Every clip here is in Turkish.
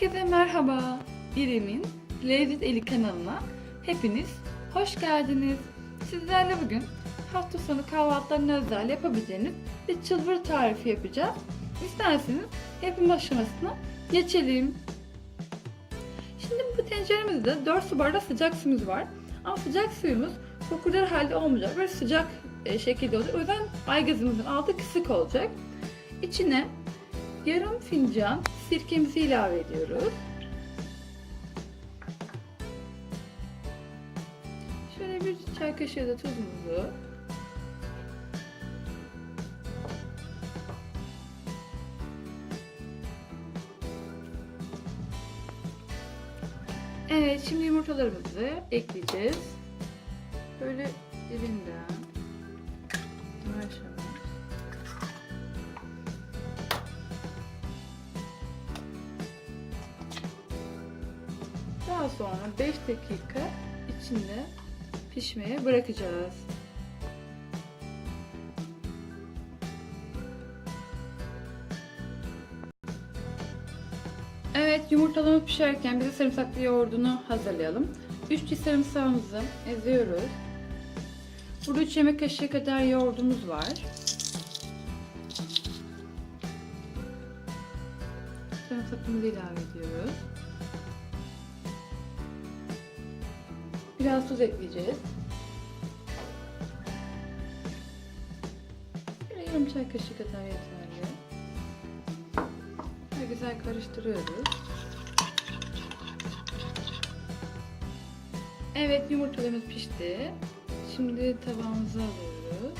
Herkese merhaba. İrem'in Lezzet Eli kanalına hepiniz hoş geldiniz. Sizlerle bugün hafta sonu kahvaltılarına özel yapabileceğiniz bir çılbır tarifi yapacağız. İsterseniz yapım aşamasına geçelim. Şimdi bu tenceremizde 4 su bardağı sıcak suyumuz var. Ama sıcak suyumuz fokurdalı halde olmayacak. Böyle sıcak e, şekilde olacak. O yüzden aygazımızın altı kısık olacak. İçine yarım fincan sirkemizi ilave ediyoruz. Şöyle bir çay kaşığı da tuzumuzu. Evet, şimdi yumurtalarımızı ekleyeceğiz. Böyle dibinden Sonra 5 dakika içinde pişmeye bırakacağız. Evet yumurtalamamız pişerken bize sarımsaklı yoğurdunu hazırlayalım. 3 diş sarımsağımızı eziyoruz. Burada 3 yemek kaşığı kadar yoğurdumuz var. Sarımsakımızı ilave ediyoruz. Biraz tuz ekleyeceğiz. Yarım çay kaşığı kadar yeterli. Böyle güzel karıştırıyoruz. Evet yumurtalarımız pişti. Şimdi tabağımıza alıyoruz.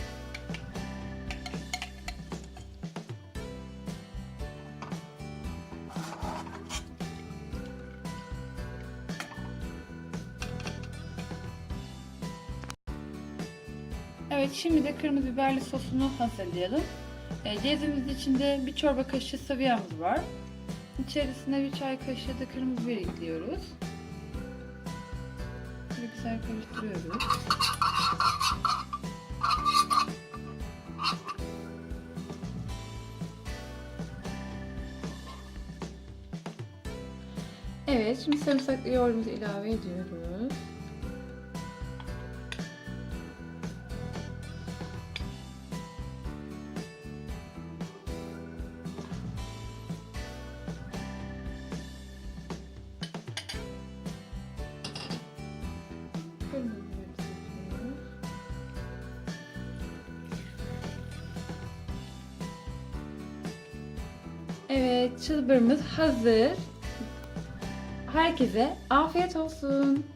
Evet şimdi de kırmızı biberli sosunu hazırlayalım. E, cezvemizin içinde bir çorba kaşığı sıvı yağımız var. İçerisine bir çay kaşığı da kırmızı biber ekliyoruz. Böyle güzel karıştırıyoruz. Evet, şimdi sarımsaklı yoğurdumuzu ilave ediyoruz. Evet, çılbırımız hazır. Herkese afiyet olsun.